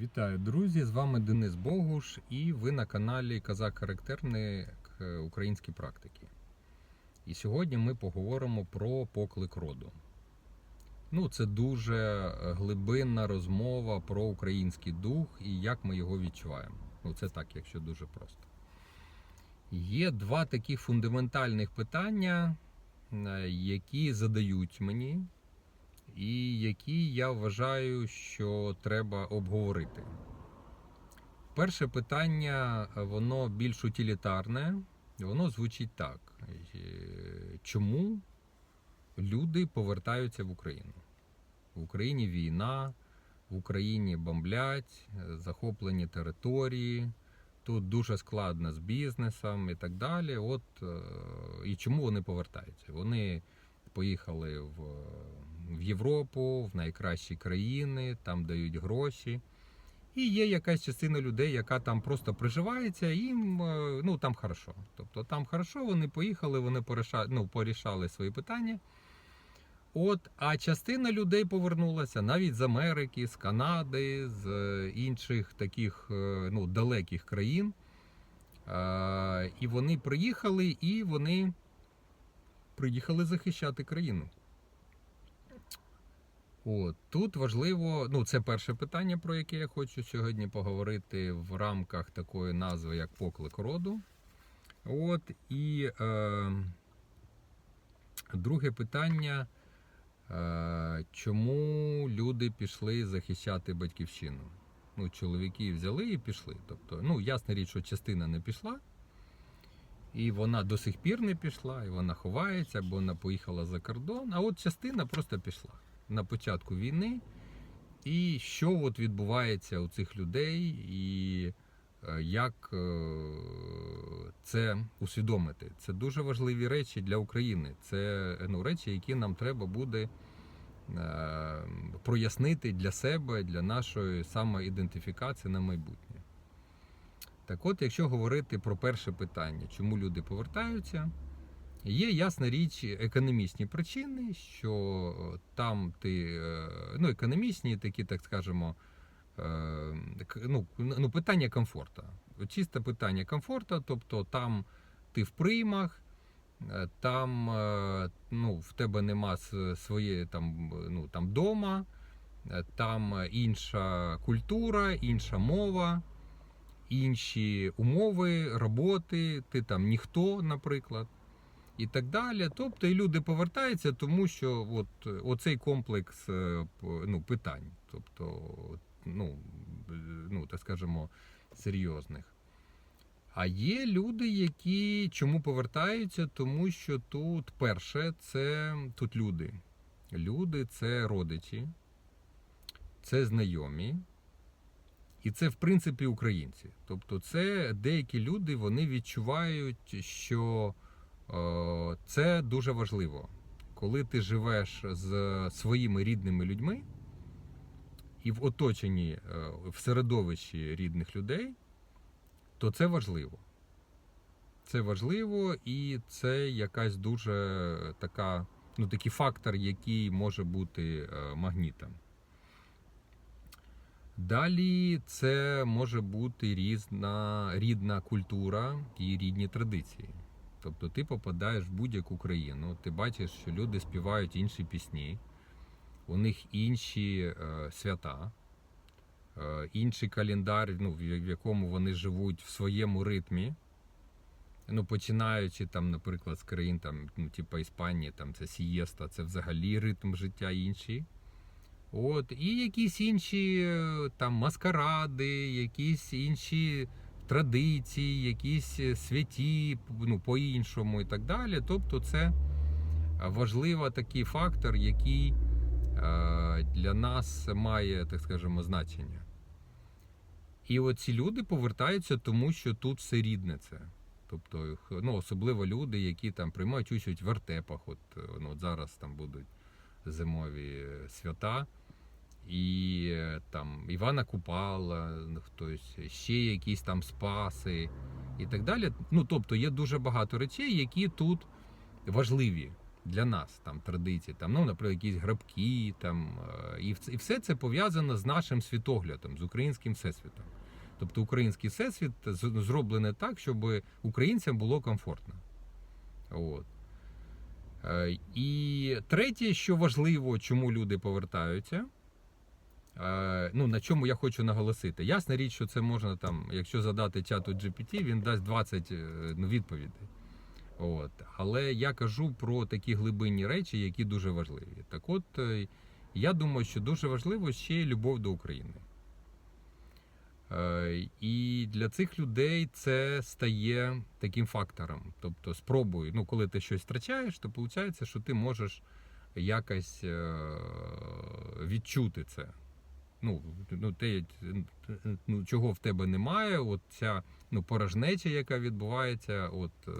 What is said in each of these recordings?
Вітаю, друзі! З вами Денис Богуш, і ви на каналі Казак Характерник Українські практики. І сьогодні ми поговоримо про поклик роду. Ну, це дуже глибинна розмова про український дух і як ми його відчуваємо. Ну, це так, якщо дуже просто. Є два такі фундаментальних питання, е, які задають мені, і які я вважаю, що треба обговорити. Перше питання, воно більш утилітарне, воно звучить так: Е, чому люди повертаються в Україну? В Україні війна, в Україні бомблять, захоплені території. Тут дуже складно з бізнесом і так далі. От е, і чому вони повертаються? Вони поїхали в, в Європу, в найкращі країни, там дають гроші. І є якась частина людей, яка там просто приживається, їм е, ну там хорошо. Тобто там хорошо, вони поїхали, вони порішали, ну, порішали свої питання. От, а частина людей повернулася навіть з Америки, з Канади, з е, інших таких е, ну, далеких країн. І вони приїхали, і вони приїхали захищати країну. От, тут важливо, ну це перше питання, про яке я хочу сьогодні поговорити в рамках такої назви, як поклик роду. От, і е, друге питання. Е, Чому люди пішли захищати батьківщину? Ну, чоловіки взяли і пішли. Тобто, ну, ясна річ, що частина не пішла, і вона до сих пір не пішла, і вона ховається, бо вона поїхала за кордон. А от частина просто пішла на початку війни. І що от відбувається у цих людей, і е, як е, це усвідомити? Це дуже важливі речі для України. Це ну, речі, які нам треба буде е, прояснити для себе, для нашої самоідентифікації на майбутнє. Так от, якщо говорити про перше питання, чому люди повертаються, є ясна річ економічні причини, що там ти, е, ну, економічні, такі, так скажемо, е, ну, ну, питання комфорту. Чисте питання комфорту, тобто там ти в приймах, е, там е, ну, в тебе нема своєї там, ну, там дома, е, там інша культура, інша мова, інші умови роботи, ти там ніхто, наприклад. І так далі. Тобто і люди повертаються, тому що от, оцей комплекс е, ну, питань, тобто, ну, ну, так скажемо, серйозних. А є люди, які чому повертаються, тому що тут перше, це тут люди. Люди це родичі, це знайомі. І це, в принципі, українці. Тобто, це деякі люди вони відчувають, що це дуже важливо. Коли ти живеш з своїми рідними людьми і в оточенні е, в середовищі рідних людей, то це важливо. Це важливо і це якась дуже така, ну, такий фактор, який може бути е, магнітом. Далі це може бути різна рідна культура і рідні традиції. Тобто ти попадаєш в будь-яку країну, ти бачиш, що люди співають інші пісні, у них інші е, свята, е, інший календар, ну, в якому вони живуть в своєму ритмі. Ну, починаючи там, наприклад, з країн, там, ну, типу Іспанії, там це сієста, це взагалі ритм життя інший. От, і якісь інші е, там маскаради, якісь інші традиції, якісь е, святі, ну, по-іншому і так далі. Тобто, це е, важливий такий фактор, який е, для нас має, так скажемо, значення. І оці люди повертаються, тому що тут все рідне це. Тобто, ну, особливо люди, які там приймають участь в вертепах. От, ну, от зараз там будуть зимові свята. І е, там Івана Купала, хтось ще якісь там спаси і так далі. Ну, тобто є дуже багато речей, які тут важливі. Для нас там традиції, там, ну, наприклад, якісь грабки, там, і, і все це пов'язано з нашим світоглядом, з українським всесвітом. Тобто український всесвіт зроблений так, щоб українцям було комфортно. От. Е, І третє, що важливо, чому люди повертаються. Е, Ну, на чому я хочу наголосити. Ясна річ, що це можна там, якщо задати чату GPT, він дасть 20 е, ну, відповідей. От. Але я кажу про такі глибинні речі, які дуже важливі. Так от, е, я думаю, що дуже важливо ще любов до України. І для цих людей це стає таким фактором. Тобто, спробуй, ну, коли ти щось втрачаєш, то виходить, що ти можеш якось відчути це. Ну, ну, те, ну, чого в тебе немає, от ця ну, порожнеча, яка відбувається, от, е,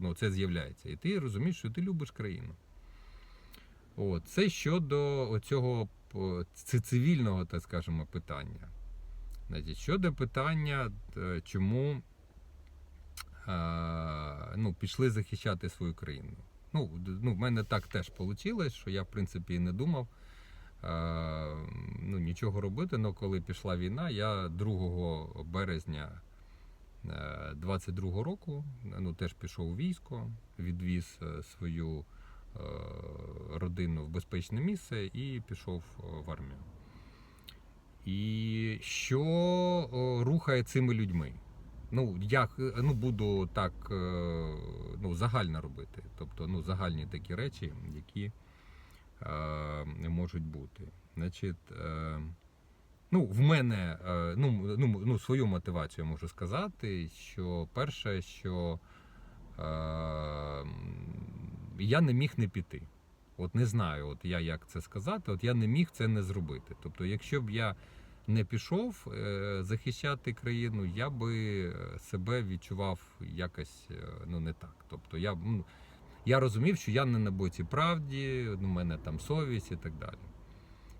ну, це з'являється. І ти розумієш, що ти любиш країну. От, це щодо цього цивільного, так скажемо, питання. Значить, щодо питання, е, чому е, ну, пішли захищати свою країну. Ну, ну, в мене так теж вийшло, що я, в принципі, і не думав е, ну, нічого робити. але коли пішла війна, я 2 березня 22 року ну, теж пішов у військо, відвіз е, свою е, родину в безпечне місце і пішов е, в армію. І що рухає цими людьми? Ну, я е, ну, буду так е, ну, загально робити. Тобто ну, загальні такі речі, які е, можуть бути. Значить, е, ну, в мене е, ну, ну, ну, свою мотивацію можу сказати, що перше, що е, я не міг не піти. От не знаю, от я як це сказати, от я не міг це не зробити. Тобто, якщо б я не пішов е, захищати країну, я би е, себе відчував якось е, ну не так. Тобто я, ну, я розумів, що я не на боці правді, ну, у мене там совість і так далі.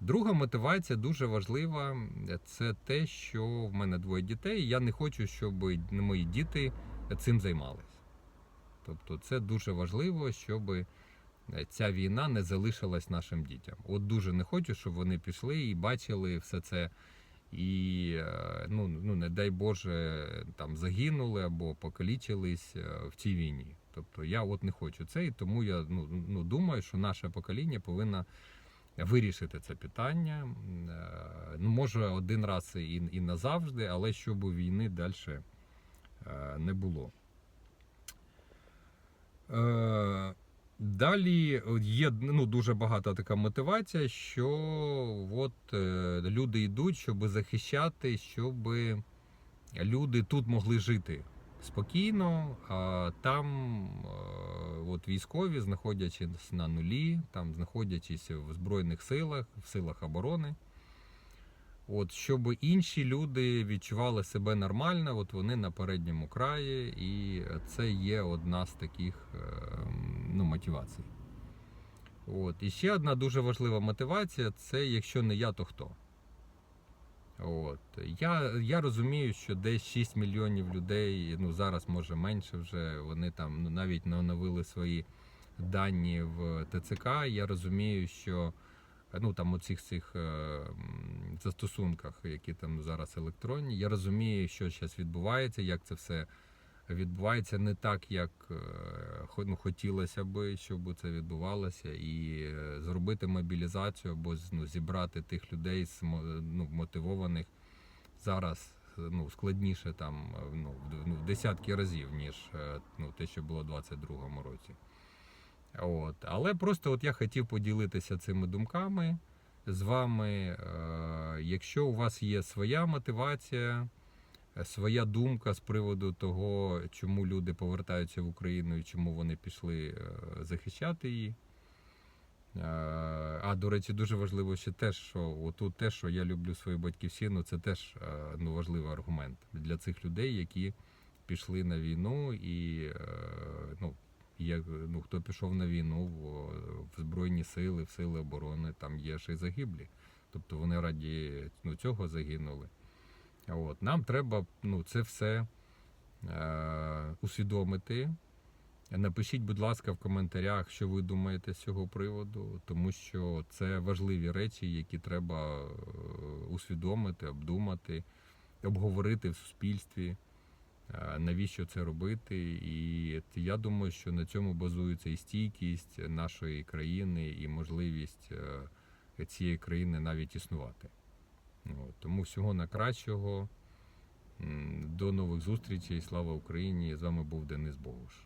Друга мотивація дуже важлива. Це те, що в мене двоє дітей. і Я не хочу, щоб мої діти цим займалися. Тобто, це дуже важливо, щоб ця війна не залишилась нашим дітям. От дуже не хочу, щоб вони пішли і бачили все це. І е, ну, ну не дай Боже, там загинули або покалічились е, в цій війні. Тобто я от не хочу це, і тому я ну, ну думаю, що наше покоління повинно вирішити це питання. Е, Ну, може, один раз і, і назавжди, але щоб війни далі не було. Е, Далі є ну, дуже багата така мотивація, що от, е, люди йдуть, щоб захищати, щоб люди тут могли жити спокійно, а там е, от, військові, знаходячись на нулі, там знаходячись в Збройних силах, в силах оборони. От, щоб інші люди відчували себе нормально, от вони на передньому краї, і це є одна з таких е, ну, мотивацій. От. І ще одна дуже важлива мотивація це якщо не я, то хто. От. Я, я розумію, що десь 6 мільйонів людей, ну зараз може менше вже, вони там ну, навіть не оновили свої дані в ТЦК. Я розумію, що ну там у цих цих е, застосунках, які там зараз електронні, я розумію, що зараз відбувається, як це все відбувається не так, як е, ну, хотілося би, щоб це відбувалося, і е, зробити мобілізацію або ну, зібрати тих людей ну, мотивованих зараз. Ну, складніше там е, ну, в- ну, десятки разів, ніж ну, те, що було у 22-му році. От. Але просто от я хотів поділитися цими думками з вами. Якщо у вас є своя мотивація, своя думка з приводу того, чому люди повертаються в Україну і чому вони пішли е, захищати її. Е, А, до речі, дуже важливо ще те, що отут те, що я люблю свою батьківщину, це теж е, ну, важливий аргумент для цих людей, які пішли на війну і ну, є, ну, хто пішов на війну в, в Збройні сили, в сили оборони, там є ще й загиблі. Тобто вони раді ну, цього загинули. От. Нам треба ну, це все е, усвідомити, Напишіть, будь ласка, в коментарях, що ви думаєте з цього приводу, тому що це важливі речі, які треба е, усвідомити, обдумати, обговорити в суспільстві. Е, Навіщо це робити? І я думаю, що на цьому базується і стійкість нашої країни, і можливість е, цієї країни навіть існувати. От, Тому всього на кращого. До нових зустрічей. Слава Україні! З вами був Денис Богуш.